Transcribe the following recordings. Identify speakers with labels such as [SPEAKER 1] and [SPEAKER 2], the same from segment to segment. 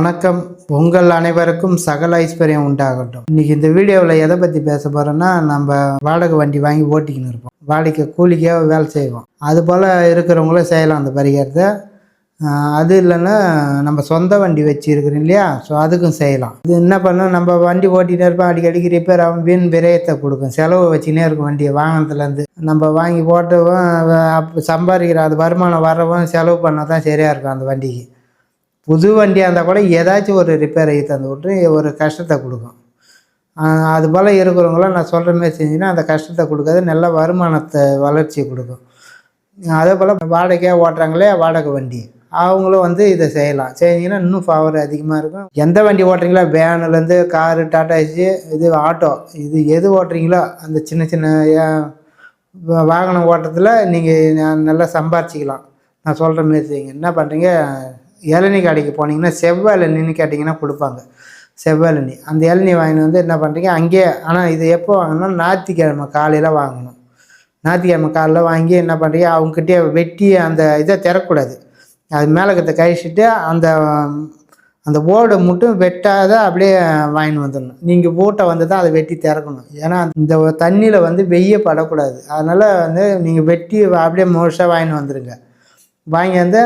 [SPEAKER 1] வணக்கம். உங்கள் அனைவருக்கும் சகல ஐஸ்வர்யம் உண்டாகட்டும். இன்னைக்கு இந்த வீடியோவில் எதை பற்றி பேச போகிறோன்னா நம்ம வாடகை வண்டி வாங்கி ஓட்டிக்கின்னு இருப்போம். வாடகை கூலிக்காக வேலை செய்வோம். அது போல் இருக்கிறவங்களும் செய்யலாம் அந்த பரிகாரத்தை. அது இல்லைன்னா நம்ம சொந்த வண்டி வச்சுருக்குறோம் இல்லையா? ஸோ அதுக்கும் செய்யலாம். இது என்ன பண்ணணும்? நம்ம வண்டி ஓட்டிகிட்டே இருப்போம். அடிக்கடிக்கு ரிப்பேர் ஆகும். வீண் விரயத்தை கொடுக்கும். செலவு வச்சுக்கினே இருக்கும் வண்டியை வாங்கினதுலேருந்து நம்ம வாங்கி போட்டவும் அப்போ சம்பாதிக்கிற அது வருமானம் வரவும் செலவு பண்ண தான் சரியாக இருக்கும் அந்த வண்டிக்கு. புது வண்டியாக இருந்தால் கூட ஏதாச்சும் ஒரு ரிப்பேர் ஆகி தந்து விட்டு ஒரு கஷ்டத்தை கொடுக்கும். அது போல் இருக்கிறவங்களாம் நான் சொல்கிற மாதிரி செஞ்சிங்கன்னா அந்த கஷ்டத்தை கொடுக்காது நல்ல வருமானத்தை வளர்ச்சி கொடுக்கும். அதே போல் வாடகையாக ஓட்டுறாங்களே வாடகை வண்டி. அவங்களும் வந்து இதை செய்யலாம். செஞ்சிங்கன்னா இன்னும் பவர் அதிகமாக இருக்கும். எந்த வண்டி ஓட்டுறீங்களோ வேனுலேருந்து காரு டாட்டா ஏசி இது ஆட்டோ இது எது ஓட்டுறீங்களோ அந்த சின்ன சின்ன வாகனம் ஓட்டுறதுல நீங்கள் நல்லா சம்பாரிச்சிக்கலாம். நான் சொல்கிற மாரி செய்யுங்க. என்ன பண்ணுறீங்க இளநீ கடைக்கு போனீங்கன்னா செவ்வாய் இளநின்னு கேட்டிங்கன்னா கொடுப்பாங்க. செவ்வாய் இளநீ. அந்த இளநீ வாங்கிட்டு வந்து என்ன பண்ணுறீங்க அங்கேயே ஆனால் இது எப்போ வாங்கணும் ஞாயிற்றுக்கிழமை காலையில் வாங்கணும். ஞாயிற்றுக்கிழமை காலைல வாங்கி என்ன பண்ணுறீங்க அவங்ககிட்டயே வெட்டி அந்த இதை திறக்கூடாது அது மேலே இருக்கிறத கழிச்சிட்டு அந்த அந்த ஓடை மட்டும் வெட்டாத அப்படியே வாங்கிட்டு வந்துடணும். நீங்கள் பூட்டை வந்து தான் அதை வெட்டி திறக்கணும். ஏன்னா இந்த தண்ணியில் வந்து வெய்ய படக்கூடாது. அதனால் வந்து நீங்கள் வெட்டி அப்படியே முழுசாக வாங்கிட்டு வந்துடுங்க வாங்கி வந்து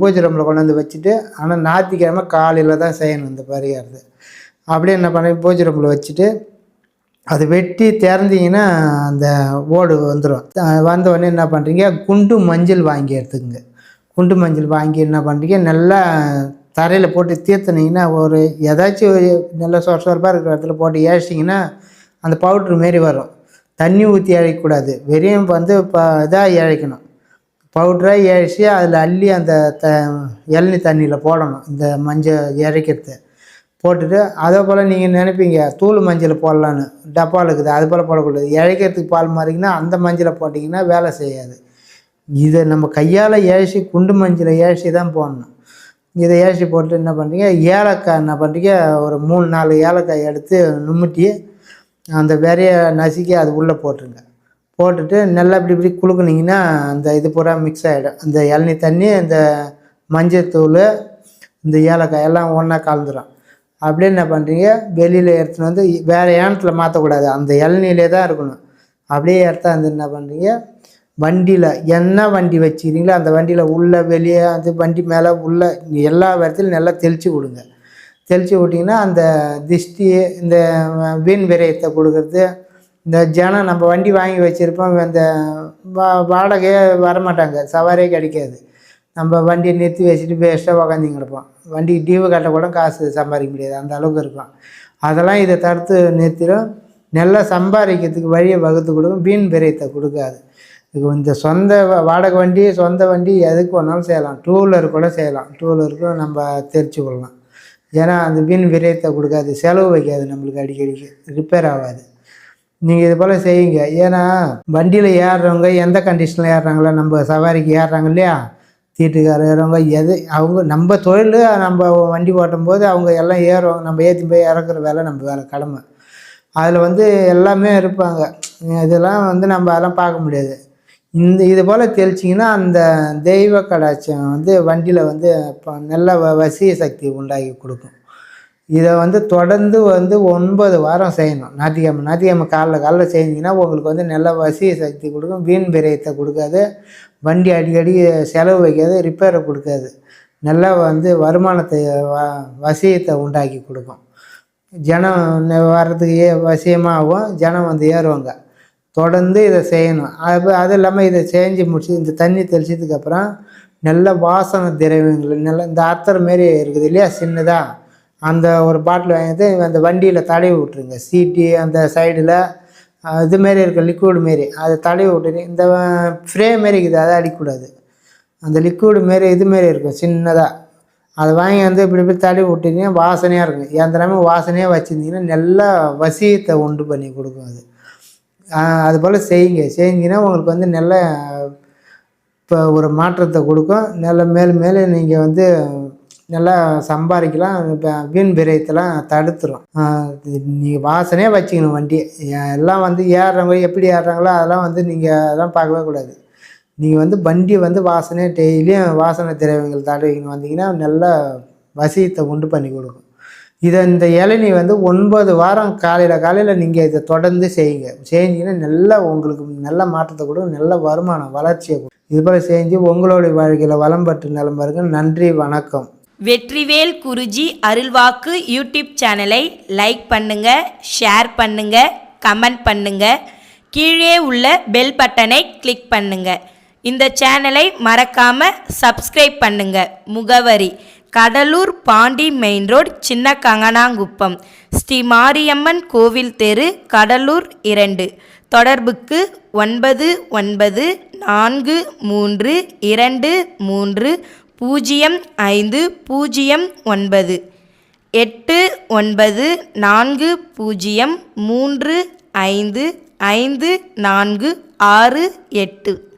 [SPEAKER 1] பூஜை ரூமில் கொண்டு வந்து வச்சுட்டு ஆனால் ஞாயிற்றுக்கிழமை காலையில் தான் செய்யணும் இந்த பரிகாரத்தை. அப்படியே என்ன பண்ணி பூஜை ரூமில் வச்சுட்டு அது வெட்டி திறந்தீங்கன்னா அந்த ஓடு வந்துடும் வந்த உடனே என்ன பண்ணுறீங்க குண்டு மஞ்சள் வாங்கி எடுத்துக்கங்க. குண்டு மஞ்சள் வாங்கி என்ன பண்ணுறீங்க நல்லா தரையில் போட்டு தீர்த்துனீங்கன்னா ஒரு ஏதாச்சும் ஒரு நல்ல சொர சொரப்பாக இருக்கிற இடத்துல போட்டு ஏழிச்சிங்கன்னா அந்த பவுட்ரு மாரி வரும். தண்ணி ஊற்றி இழைக்கக்கூடாது வெறியும் வந்து இப்போ இதாக இழைக்கணும் பவுட்ராக இழைச்சி அதில் அள்ளி அந்த த இளநி தண்ணியில் போடணும். இந்த மஞ்சள் இறைக்கிறது. போட்டுட்டு அதே போல் நீங்கள் நினைப்பீங்க தூள் மஞ்சள் போடலான்னு. டப்பா இருக்குது அது போல் போடக்கூடாது. இழைக்கிறதுக்கு பால் மாறிங்கன்னா அந்த மஞ்சளை போட்டிங்கன்னா வேலை செய்யாது. இதை நம்ம கையால் ஏழ்ச்சி குண்டு மஞ்சளை ஏழ்ச்சி தான் போடணும். இதை ஏழ்ச்சி போட்டு என்ன பண்ணுறீங்க ஏலக்காய் என்ன பண்ணுறீங்க ஒரு மூணு நாலு ஏலக்காய் எடுத்து நுமுட்டி அந்த விரைய நசுக்கி அது உள்ளே போட்டுருங்க. போட்டுட்டு நல்லா இப்படி இப்படி குலுக்குனீங்கன்னா அந்த இது பூரா மிக்ஸ் ஆகிடும் அந்த இளநீ தண்ணி அந்த மஞ்சத்தூள் இந்த ஏலக்காய் எல்லாம் ஒன்றா கலந்துடும் அப்படியே என்ன பண்ணுறீங்க வெளியில் எடுத்துன்னு வந்து வேறு ஏனத்தில் மாற்றக்கூடாது அந்த இளநீலே தான் இருக்கணும். அப்படியே எடுத்தால் வந்து என்ன பண்ணுறீங்க வண்டியில் என்ன வண்டி வச்சுக்கிறீங்களோ அந்த வண்டியில் உள்ளே வெளியே அது வண்டி மேலே உள்ளே எல்லா இடத்துலையும் நல்லா தெளித்து விடுங்க. தெளித்து விட்டிங்கன்னா அந்த திஷ்டி இந்த வீண் விரயத்தை கொடுக்கறது இந்த ஜனம் நம்ம வண்டி வாங்கி வச்சுருப்போம் இந்த வா வாடகையே வரமாட்டாங்க. சவாரியே கிடைக்காது. நம்ம வண்டியை நிறுத்தி வச்சுட்டு வேஸ்ட்டாக உக்காந்திங்க கிடப்போம் வண்டிக்கு டீவு கட்ட கூட காசு சம்பாதிக்க முடியாது. அந்த அளவுக்கு இருக்கும் அதெல்லாம் இதை தடுத்து நிறுத்திடும். நல்லா சம்பாதிக்கிறதுக்கு வழியை வகுத்து கொடுக்கும். வீண் விரயத்தை கொடுக்காது. இந்த சொந்த வாடகை வண்டி சொந்த வண்டி எதுக்கு வேணாலும் செய்யலாம். டூ வீலர் கூட செய்யலாம். டூ வீலருக்கும் நம்ம தெரிச்சு கொள்ளலாம். ஏன்னா அந்த வீண் விரயத்தை கொடுக்காது. செலவு வைக்காது நம்மளுக்கு அடிக்கடிக்கு. ரிப்பேர் ஆகாது. நீங்கள் இது போல் செய்யுங்க. ஏன்னா வண்டியில் ஏறுறவங்க எந்த கண்டிஷனில் ஏறுறாங்களோ நம்ம சவாரிக்கு ஏறுறாங்க இல்லையா? தீட்டுக்கார ஏறுறவங்க எது அவங்க நம்ம தொழில் நம்ம வண்டி ஓட்டும் போது அவங்க எல்லாம் ஏறுவாங்க நம்ம ஏற்றி போய் இறக்குற வேலை நம்ம வேலை கடமை. அதில் வந்து எல்லாமே இருப்பாங்க. இதெல்லாம் வந்து நம்ம அதெல்லாம் பார்க்க முடியாது. இந்த இது போல் தெளிச்சிங்கன்னா அந்த தெய்வ கடாட்சம் வந்து வண்டியில் வந்து இப்போ நல்ல வ வசிய சக்தி உண்டாகி கொடுக்கும். இதை வந்து தொடர்ந்து வந்து ஒன்பது வாரம் செய்யணும். ஞாயிற்றுக்கிழமை ஞாயிற்றுக்கிழமை காலைல காலைல செஞ்சிங்கன்னா உங்களுக்கு வந்து நல்ல வசிய சக்தி கொடுக்கும். வீண் விரயத்தை கொடுக்காது. வண்டி அடிக்கடி செலவு வைக்காது ரிப்பேரை கொடுக்காது. நல்லா வந்து வருமானத்தை வ வசியத்தை உண்டாக்கி கொடுக்கும். ஜனம் வர்றதுக்கு ஏ வசியமாகவும் ஜனம் வந்து ஏறுவாங்க. தொடர்ந்து இதை செய்யணும். அது அது இல்லாமல் இதை செஞ்சு முடிச்சு இந்த தண்ணி தெளிச்சதுக்கப்புறம் நல்ல வாசனை திரவியங்கள் நல்ல இந்த அத்தர் மாரி இருக்குது இல்லையா? சின்னதாக அந்த ஒரு பாட்டில் வாங்கிட்டு அந்த வண்டியில் தடவி விட்ருங்க சீட்டி அந்த சைடில் இது மாரி இருக்க லிக்விடு மாரி. அதை தடவி விட்டுட்டு இந்த ஃப்ரே மாரி இருக்குது. அதை அடிக்கக்கூடாது. அந்த லிக்விடு மாரி இது மாரி இருக்கும் சின்னதாக அதை வாங்கி வந்து இப்படி இப்படி தடவி விட்டீங்கன்னா வாசனையாக இருக்கும். எந்திரமே வாசனையாக வச்சுருந்தீங்கன்னா நல்லா வசியத்தை உண்டு பண்ணி கொடுக்கும் அது. அதுபோல் செய்யுங்க. செய்யுங்கன்னா உங்களுக்கு வந்து நல்ல இப்போ ஒரு மாற்றத்தை கொடுக்கும். நல்ல மேலும் மேலும் நீங்கள் வந்து நல்லா சம்பாதிக்கலாம் இப்போ வீண் விரயத்தெல்லாம் தடுத்துரும். நீங்கள் வாசனையாக வச்சுக்கணும் வண்டியை. எல்லாம் வந்து ஏறுறவங்க எப்படி ஏறுறாங்களோ அதெல்லாம் வந்து நீங்கள் அதெல்லாம் பார்க்கவே கூடாது. நீங்கள் வந்து வண்டி வந்து வாசனையாக டெய்லியும் வாசனை திரவியங்கள் தடவிக்கணும் வந்தீங்கன்னா நல்லா வசியத்தை உண்டு பண்ணி கொடுக்கும். இதை இந்த இளநீ வந்து ஒன்பது வாரம் காலையில் காலையில் நீங்கள் இதை தொடர்ந்து செய்யுங்க. செஞ்சீங்கன்னா நல்ல உங்களுக்கு நல்ல மாற்றத்தை கொடுக்கும் நல்ல வருமானம் வளர்ச்சியை கொடுக்கும். இது போல் செஞ்சு உங்களுடைய வாழ்க்கையில் வளம் பெற்று நிலம் நன்றி வணக்கம்.
[SPEAKER 2] வெற்றிவேல் குருஜி அருள்வாக்கு யூடியூப் சேனலை லைக் பண்ணுங்க ஷேர் பண்ணுங்க கமெண்ட் பண்ணுங்க. கீழே உள்ள பெல் பட்டனை கிளிக் பண்ணுங்க. இந்த சேனலை மறக்காம சப்ஸ்கிரைப் பண்ணுங்க. முகவரி கடலூர் பாண்டி மெயின் ரோட் சின்ன கங்கனாங்குப்பம் ஸ்ரீ மாரியம்மன் கோவில் தெரு கடலூர் இரண்டு. தொடர்புக்கு ஒன்பது ஒன்பது நான்கு மூன்று இரண்டு மூன்று பூஜ்ஜியம் ஐந்து பூஜ்ஜியம் ஒன்பது. எட்டு ஒன்பது நான்கு பூஜ்ஜியம் மூன்று ஐந்து ஐந்து நான்கு ஆறு எட்டு.